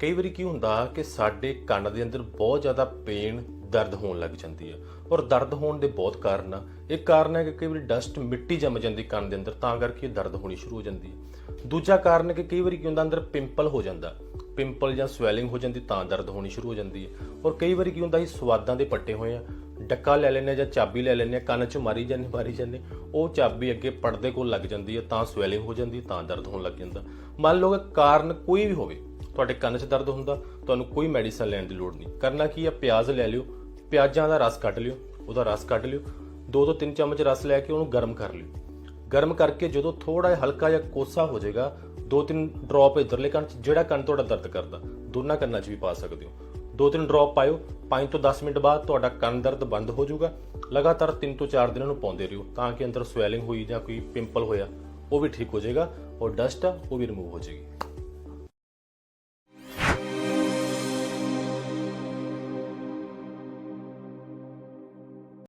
ਕਈ ਵਾਰੀ ਕੀ ਹੁੰਦਾ ਕਿ ਸਾਡੇ ਕੰਨ ਦੇ ਅੰਦਰ ਬਹੁਤ ਜ਼ਿਆਦਾ ਪੇਨ ਦਰਦ ਹੋਣ ਲੱਗ ਜਾਂਦੀ ਹੈ। ਔਰ ਦਰਦ ਹੋਣ ਦੇ ਬਹੁਤ ਕਾਰਨ ਆ। ਇੱਕ ਕਾਰਨ ਹੈ ਕਿ ਕਈ ਵਾਰੀ ਡਸਟ ਮਿੱਟੀ ਜੰਮ ਜਾਂਦੀ ਕੰਨ ਦੇ ਅੰਦਰ, ਤਾਂ ਕਰਕੇ ਦਰਦ ਹੋਣੀ ਸ਼ੁਰੂ ਹੋ ਜਾਂਦੀ ਹੈ। ਦੂਜਾ ਕਾਰਨ ਹੈ ਕਿ ਕਈ ਵਾਰੀ ਕੀ ਹੁੰਦਾ, ਅੰਦਰ ਪਿੰਪਲ ਹੋ ਜਾਂਦਾ। ਪਿੰਪਲ ਜਾਂ ਸਵੈਲਿੰਗ ਹੋ ਜਾਂਦੀ, ਤਾਂ ਦਰਦ ਹੋਣੀ ਸ਼ੁਰੂ ਹੋ ਜਾਂਦੀ ਹੈ। ਔਰ ਕਈ ਵਾਰੀ ਕੀ ਹੁੰਦਾ, ਅਸੀਂ ਸਵਾਦਾਂ ਦੇ ਪੱਟੇ ਹੋਏ ਆ। ਡੱਕਾ ਲੈ ਲੈਂਦੇ ਹਾਂ ਜਾਂ ਚਾਬੀ ਲੈ ਲੈਂਦੇ ਹਾਂ ਕੰਨ 'ਚ ਮਾਰੀ ਜਾਂਦੇ ਮਾਰੀ ਜਾਂਦੇ। ਉਹ ਚਾਬੀ ਅੱਗੇ ਪਰਦੇ ਕੋਲ ਲੱਗ ਜਾਂਦੀ ਹੈ, ਤਾਂ ਸਵੈਲਿੰਗ ਹੋ ਜਾਂਦੀ, ਤਾਂ ਦਰਦ ਹੋਣ ਲੱਗ ਜਾਂਦਾ। ਮੰਨ ਲਓ ਕਿ ਕਾਰਨ ਕੋਈ ਵੀ ਹੋਵੇ ਤੁਹਾਡੇ ਕੰਨ 'ਚ ਦਰਦ ਹੁੰਦਾ, ਤੁਹਾਨੂੰ ਕੋਈ ਮੈਡੀਸਨ ਲੈਣ ਦੀ ਲੋੜ ਨਹੀਂ। ਕਰਨਾ ਕੀ ਆ? ਪਿਆਜ਼ ਲੈ ਲਿਓ, ਪਿਆਜ਼ਾਂ ਦਾ ਰਸ ਕੱਢ ਲਿਓ, ਉਹਦਾ ਰਸ ਕੱਢ ਲਿਓ, ਦੋ ਤੋਂ ਤਿੰਨ ਚਮਚ ਰਸ ਲੈ ਕੇ ਉਹਨੂੰ ਗਰਮ ਕਰ ਲਿਓ। ਗਰਮ ਕਰਕੇ ਜਦੋਂ ਥੋੜਾ ਜਿਹਾ ਹਲਕਾ ਜਿਹਾ ਕੋਸਾ ਹੋ ਜਾਏਗਾ, ਦੋ ਤਿੰਨ ਡ੍ਰੌਪ ਇਧਰਲੇ ਕੰਨ 'ਚ, ਜਿਹੜਾ ਕੰਨ ਤੁਹਾਡਾ ਦਰਦ ਕਰਦਾ, ਦੋਨਾਂ ਕੰਨਾਂ 'ਚ ਵੀ ਪਾ ਸਕਦੇ ਹੋ। ਦੋ ਤਿੰਨ ਡ੍ਰੌਪ ਪਾਇਓ 5 ਤੋਂ 10 ਮਿੰਟ ਬਾਅਦ ਤੁਹਾਡਾ ਕੰਨ ਦਰਦ ਬੰਦ ਹੋ ਜਾਊਗਾ। ਲਗਾਤਾਰ 3 ਤੋਂ 4 ਦਿਨਾਂ ਨੂੰ ਪਾਉਂਦੇ ਰਹੋ ਤਾਂ ਕਿ ਅੰਦਰ ਸਵੈਲਿੰਗ ਹੋਈ ਜਾਂ ਕੋਈ ਪਿੰਪਲ ਹੋਇਆ, ਉਹ ਵੀ ਠੀਕ ਹੋ ਜਾਏਗਾ ਔਰ ਡਸਟ ਆ, ਉਹ ਵੀ ਰਿਮੂਵ ਹੋ ਜਾਏਗੀ।